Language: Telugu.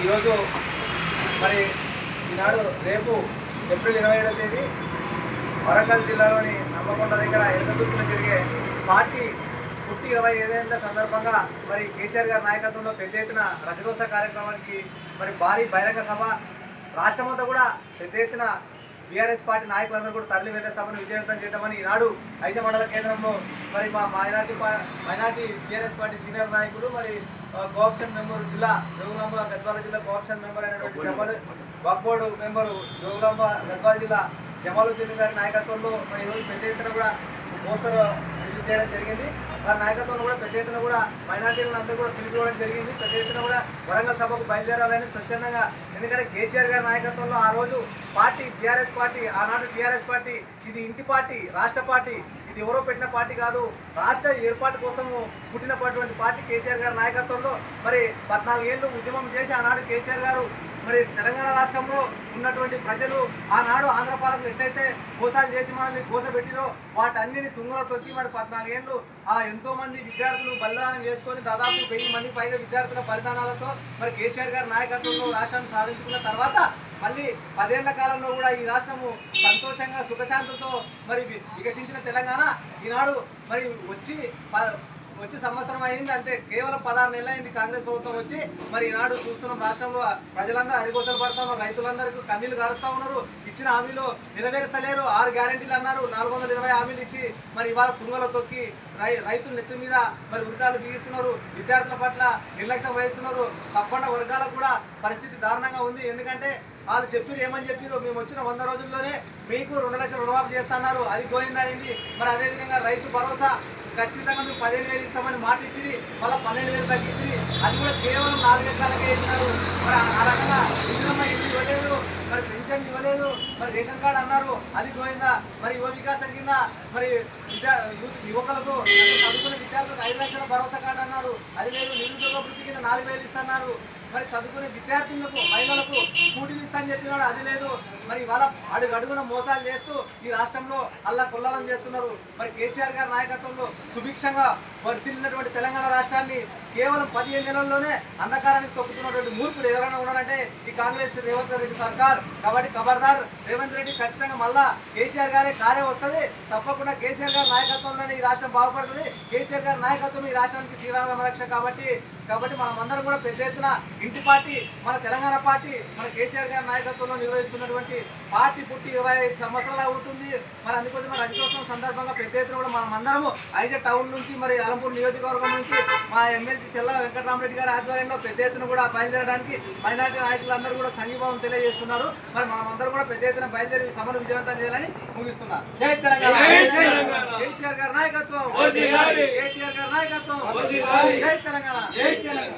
ఈరోజు మరి ఈనాడు రేపు ఏప్రిల్ ఇరవై ఏడవ తేదీ వరంగల్ జిల్లాలోని నమ్మకొండ దగ్గర ఎనకదుర్తిలో జరిగే పార్టీ పుట్టి ఇరవై ఐదేళ్ళ సందర్భంగా మరి కేసీఆర్ గారి నాయకత్వంలో పెద్ద ఎత్తున రజతోత్సవ కార్యక్రమానికి మరి భారీ బహిరంగ సభ. రాష్ట్రమంతా కూడా పెద్ద ఎత్తున బీఆర్ఎస్ పార్టీ నాయకులందరూ కూడా తరలి వెళ్ళే సభను విజయవంతం చేద్దామని ఈనాడు ఐదు మండల కేంద్రంలో మరి మా minority minority BRS party senior నాయకులు మరి కోఆప్షన్ మెంబర్ జిల్లా జోగులాంబ గద్వాల జిల్లా కోఆప్షన్ మెంబర్ అయినటువంటి జమలు వక్బోర్డు మెంబరు జోగులాంబ గద్వాల జిల్లా జమాలుద్దీన్ గారి నాయకత్వంలో మరి ఈరోజు పెద్ద ఎత్తున కూడా పోస్టర్ రిలీజ్ చేయడం జరిగింది. వారి నాయకత్వంలో కూడా పెద్ద ఎత్తున కూడా మైనార్టీలను అందరూ కూడా పిలుపుకోవడం జరిగింది. పెద్ద ఎత్తున కూడా వరంగల్ సభకు బయలుదేరాలని స్వచ్ఛందంగా ఎందుకంటే కేసీఆర్ గారి నాయకత్వంలో ఆ రోజు పార్టీ టీఆర్ఎస్ పార్టీ ఆనాడు టీఆర్ఎస్ పార్టీ ఇది ఇంటి పార్టీ రాష్ట్ర పార్టీ ఇది ఎవరో పెట్టిన పార్టీ కాదు. రాష్ట్ర ఏర్పాటు కోసము పుట్టినటువంటి పార్టీ కేసీఆర్ గారి నాయకత్వంలో. మరి పద్నాలుగు ఏళ్ళు ఉద్యమం చేసి ఆనాడు కేసీఆర్ గారు మరి తెలంగాణ రాష్ట్రంలో ఉన్నటువంటి ప్రజలు ఆనాడు ఆంధ్ర పాలకులు ఎట్లయితే మోసాలు చేసి మనల్ని కోసపెట్టిరో వాటన్నిటిని తుంగలో తొక్కి మరి పద్నాలుగేళ్ళు ఆ ఎంతో మంది విద్యార్థులు బలిదానం చేసుకొని దాదాపు వెయ్యి మంది పైగా విద్యార్థుల బలిదానాలతో మరి కేసీఆర్ గారి నాయకత్వంలో రాష్ట్రాన్ని సాధించుకున్న తర్వాత మళ్ళీ పదేళ్ళ కాలంలో కూడా ఈ రాష్ట్రము సంతోషంగా సుఖశాంతితో మరి వికసించిన తెలంగాణ ఈనాడు మరి వచ్చి ప- వచ్చి సంవత్సరం అయింది అంతే. కేవలం పదహారు నెలలు అయింది కాంగ్రెస్ ప్రభుత్వం వచ్చి. మరి ఈనాడు చూస్తున్నాం రాష్ట్రంలో ప్రజలందరూ అరిగోసలు పడతా ఉన్నారు రైతులందరికీ కన్నీళ్ళు కారుస్తా ఉన్నారు. ఇచ్చిన హామీలు నెరవేరుస్తలేరు. ఆరు గ్యారెంటీలు అన్నారు నాలుగు వందల ఇరవై హామీలు ఇచ్చి మరి ఇవాళ తుంగల తొక్కి రై రైతుల నెత్తి మీద మరి వృద్ధాలు బిగిస్తున్నారు. విద్యార్థుల పట్ల నిర్లక్ష్యం వహిస్తున్నారు. తప్పకుండా వర్గాలకు కూడా పరిస్థితి దారుణంగా ఉంది. ఎందుకంటే వాళ్ళు చెప్పారు ఏమని చెప్పారు మేము వచ్చిన వంద రోజుల్లోనే మీకు రెండు లక్షల రుణమాఫీ చేస్తున్నారు అది గోయిందైంది మరి అదేవిధంగా రైతు భరోసా ఖచ్చితంగా నువ్వు పదిహేను వేలు ఇస్తామని మాట ఇచ్చి మళ్ళీ పన్నెండు వేలు తగ్గించి అది కూడా కేవలం నాలుగు ఎకరాలకే ఇస్తారు మరి ఆ- రకంగా ఇంద్రమ్మ ఇల్లు ఇవ్వలేదు. మరి పెన్షన్ ఇవ్వలేదు. మరి రేషన్ కార్డు అన్నారు. అది పోయిందా? మరి యువ వికాసం కింద మరి విద్యా యువకులకు చదువుకున్న విద్యార్థులకు ఐదు లక్షల భరోసా కార్డు అన్నారు. అది లేదు. నిరుద్యోగ వృత్తి కింద నాలుగు వేలు ఇస్తున్నారు. మరి చదువుకునే విద్యార్థులకు మహిళలకు స్కూటీలు ఇస్తా అని చెప్పినాడు. అది లేదు. మరి వాళ్ళ అడుగు అడుగున మోసాలు చేస్తూ ఈ రాష్ట్రంలో అల్లా కొల్లాలం చేస్తున్నారు. మరి కేసీఆర్ గారి నాయకత్వంలో సుభిక్షంగా వర్తిల్లినటువంటి తెలంగాణ రాష్ట్రాన్ని కేవలం పదిహేను నెలల్లోనే అంధకారానికి తొక్కుతున్నటువంటి మూర్ఖులు ఎవరైనా ఉన్నారంటే ఈ కాంగ్రెస్ రేవంత్ రెడ్డి సర్కార్. కాబట్టి ఖబర్దార్ రేవంత్ రెడ్డి ఖచ్చితంగా మళ్ళా కేసీఆర్ గారే కార్యం వస్తుంది. తప్పకుండా కేసీఆర్ గారి నాయకత్వంలోనే ఈ రాష్ట్రం బాగుపడుతుంది. కేసీఆర్ గారి నాయకత్వం ఈ రాష్ట్రానికి శ్రీరామ రక్ష కాబట్టి కాబట్టి మనం అందరం కూడా పెద్ద ఎత్తున ఇంటి పార్టీ మన తెలంగాణ పార్టీ మన కేసీఆర్ గారి నాయకత్వంలో నిర్వహిస్తున్నటువంటి పార్టీ పుట్టి ఇరవై ఐదు సంవత్సరాలు అవుతుంది. మరి అందుకోసం మరి రజతోత్సవం సందర్భంగా పెద్ద ఎత్తున కూడా మనం అందరము ఐజ టౌన్ నుంచి మరి అలంపూర్ నియోజకవర్గం నుంచి మా ఎమ్మెల్సీ చెల్ల వెంకటరామరెడ్డి గారి ఆధ్వర్యంలో పెద్ద ఎత్తున కూడా బయలుదేరడానికి మైనార్టీ నాయకులందరూ కూడా సంఘీభావం తెలియజేస్తున్నారు. మరి మనం అందరూ కూడా పెద్ద ఎత్తున బయలుదేరి సభను విజయవంతం చేయాలని ముగిస్తున్నారు జై తెలంగాణ. కేసీఆర్ గారి నాయకత్వం. కేటీఆర్ గారి నాయకత్వం. జై తెలంగాణ. జై తెలంగాణ.